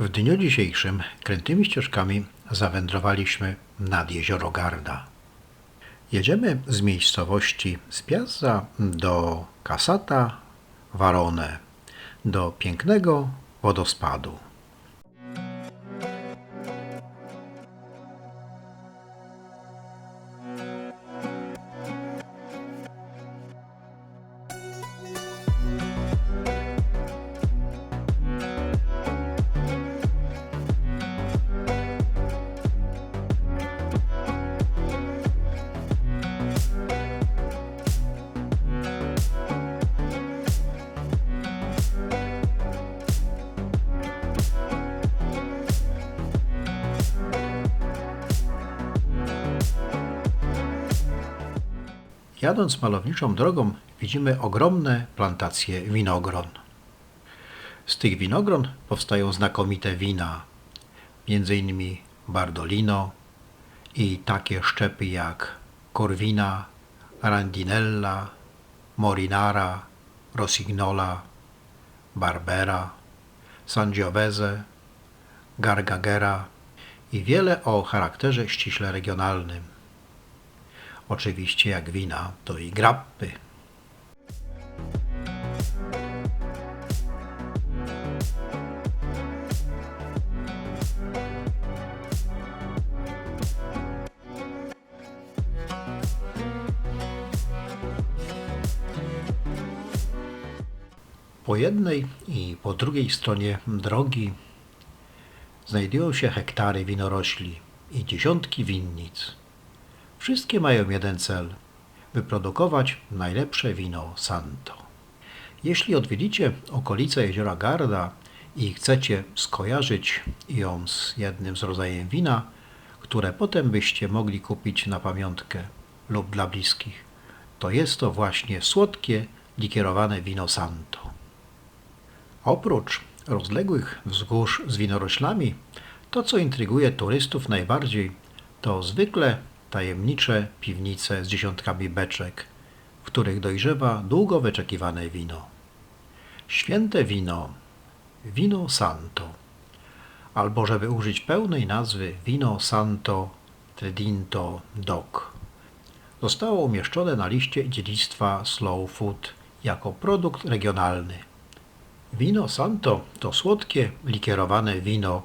W dniu dzisiejszym krętymi ścieżkami zawędrowaliśmy nad jezioro Garda. Jedziemy z miejscowości Spiazza do Casata Varone, do pięknego wodospadu. Jadąc malowniczą drogą, widzimy ogromne plantacje winogron. Z tych winogron powstają znakomite wina, m.in. Bardolino i takie szczepy jak Corvina, Randinella, Morinara, Rosignola, Barbera, Sangiovese, Gargagera i wiele o charakterze ściśle regionalnym. Oczywiście jak wina, to i grappy. Po jednej i po drugiej stronie drogi znajdują się hektary winorośli i dziesiątki winnic. Wszystkie mają jeden cel wyprodukować najlepsze wino Santo. Jeśli odwiedzicie okolice jeziora Garda i chcecie skojarzyć ją z jednym z rodzajem wina, które potem byście mogli kupić na pamiątkę lub dla bliskich, to jest to właśnie słodkie, likierowane wino Santo. Oprócz rozległych wzgórz z winoroślami, to co intryguje turystów najbardziej, to zwykle tajemnicze piwnice z dziesiątkami beczek, w których dojrzewa długo wyczekiwane wino. Święte wino, wino Santo, albo żeby użyć pełnej nazwy Vino Santo Tredinto DOC, zostało umieszczone na liście dziedzictwa Slow Food jako produkt regionalny. Wino Santo to słodkie, likierowane wino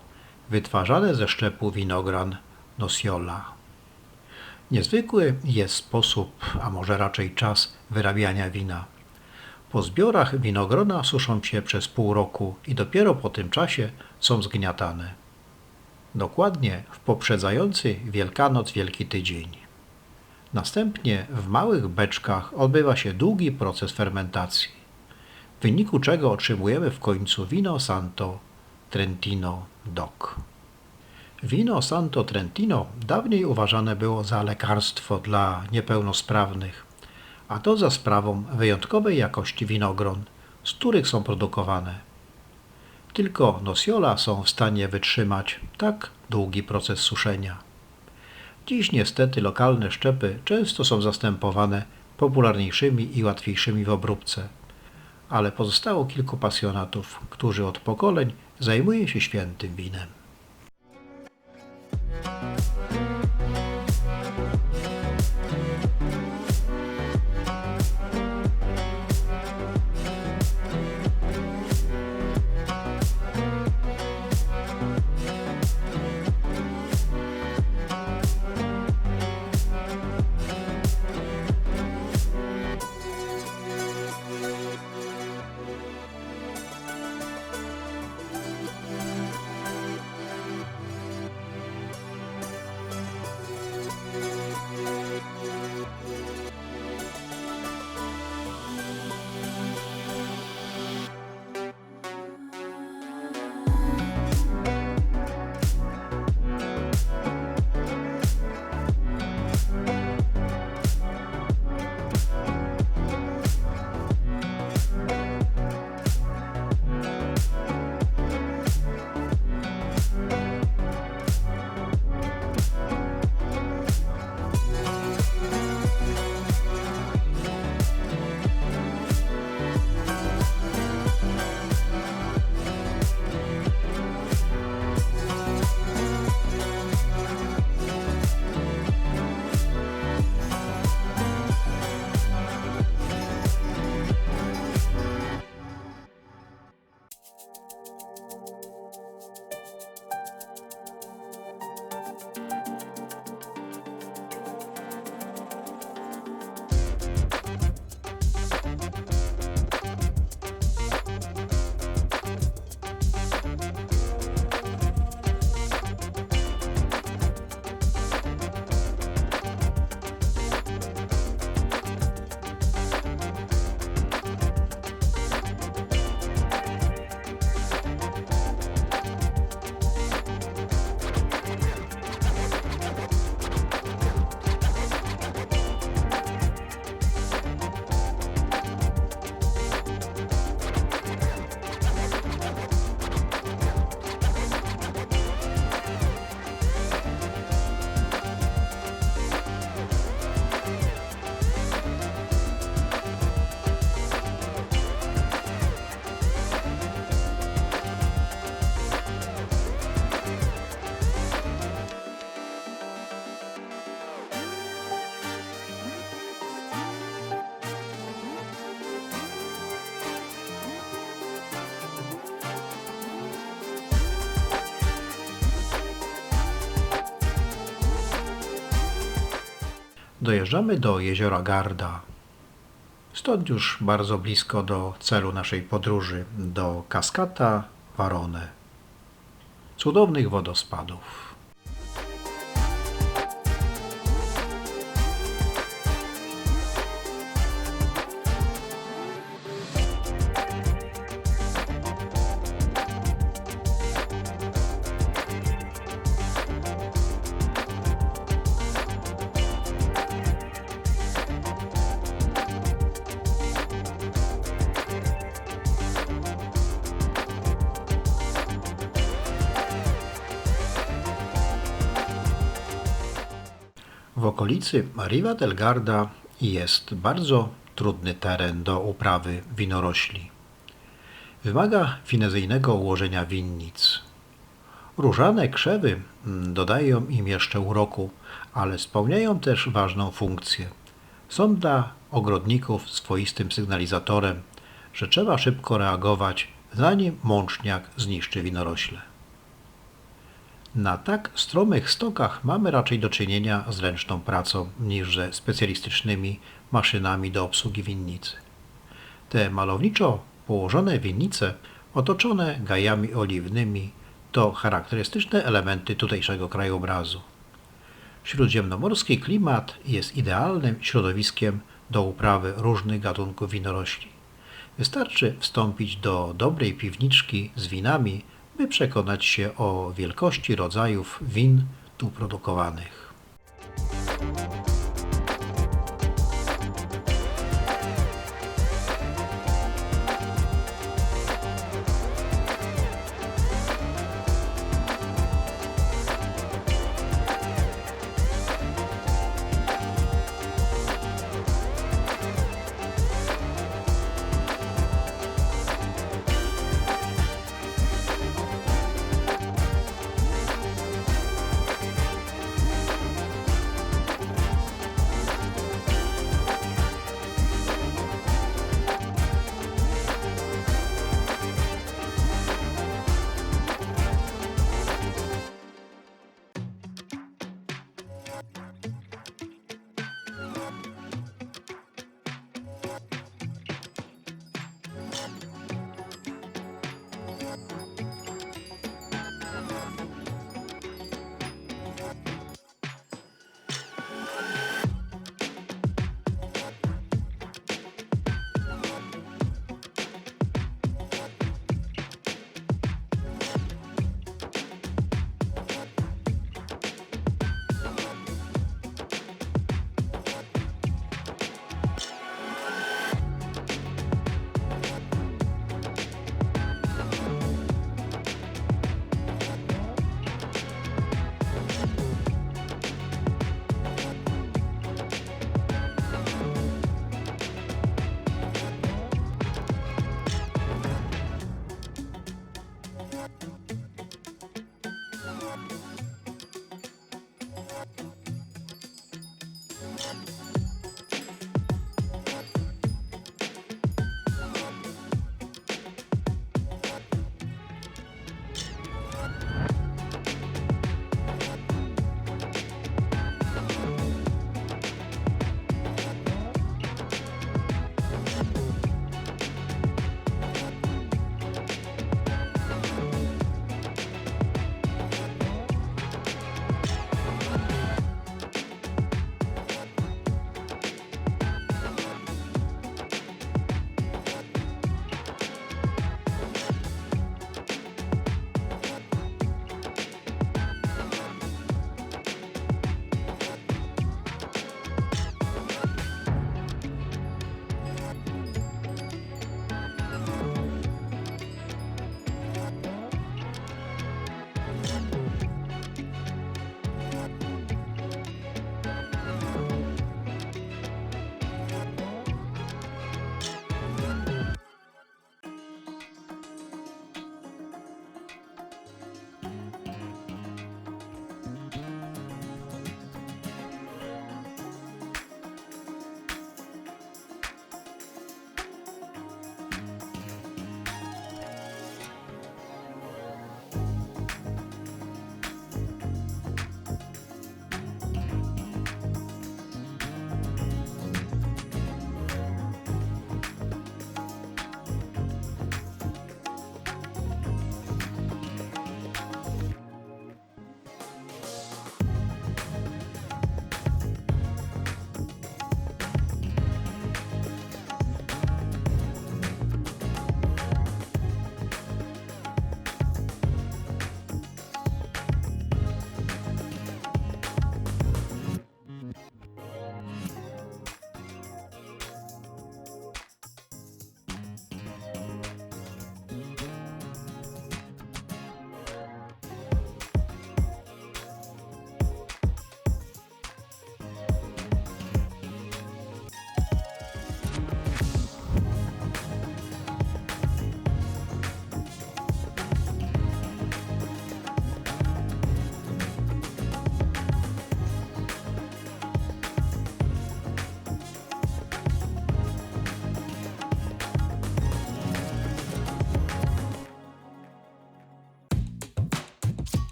wytwarzane ze szczepu winogran Nosiola. Niezwykły jest sposób, a może raczej czas wyrabiania wina. Po zbiorach winogrona suszą się przez pół roku i dopiero po tym czasie są zgniatane. Dokładnie w poprzedzający Wielkanoc Wielki Tydzień. Następnie w małych beczkach odbywa się długi proces fermentacji, w wyniku czego otrzymujemy w końcu wino Santo Trentino DOC. Wino Santo Trentino dawniej uważane było za lekarstwo dla niepełnosprawnych, a to za sprawą wyjątkowej jakości winogron, z których są produkowane. Tylko nosiola są w stanie wytrzymać tak długi proces suszenia. Dziś niestety lokalne szczepy często są zastępowane popularniejszymi i łatwiejszymi w obróbce, ale pozostało kilku pasjonatów, którzy od pokoleń zajmuje się świętym winem. Thank you. Dojeżdżamy do jeziora Garda. Stąd już bardzo blisko do celu naszej podróży, do Cascata Varone. Cudownych wodospadów. W okolicy Riva del Garda jest bardzo trudny teren do uprawy winorośli. Wymaga finezyjnego ułożenia winnic. Różane krzewy mm, dodają im jeszcze uroku, ale spełniają też ważną funkcję. Są dla ogrodników swoistym sygnalizatorem, że trzeba szybko reagować, zanim mączniak zniszczy winorośle. Na tak stromych stokach mamy raczej do czynienia z ręczną pracą niż ze specjalistycznymi maszynami do obsługi winnicy. Te malowniczo położone winnice, otoczone gajami oliwnymi, to charakterystyczne elementy tutejszego krajobrazu. Śródziemnomorski klimat jest idealnym środowiskiem do uprawy różnych gatunków winorośli. Wystarczy wstąpić do dobrej piwniczki z winami, by przekonać się o wielkości rodzajów win tu produkowanych.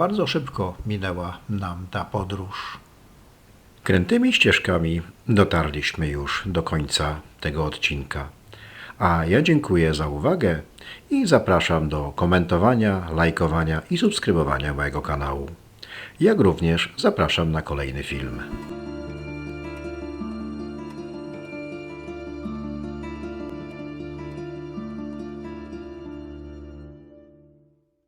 Bardzo szybko minęła nam ta podróż. Krętymi ścieżkami dotarliśmy już do końca tego odcinka. A ja dziękuję za uwagę i zapraszam do komentowania, lajkowania i subskrybowania mojego kanału. Jak również zapraszam na kolejny film.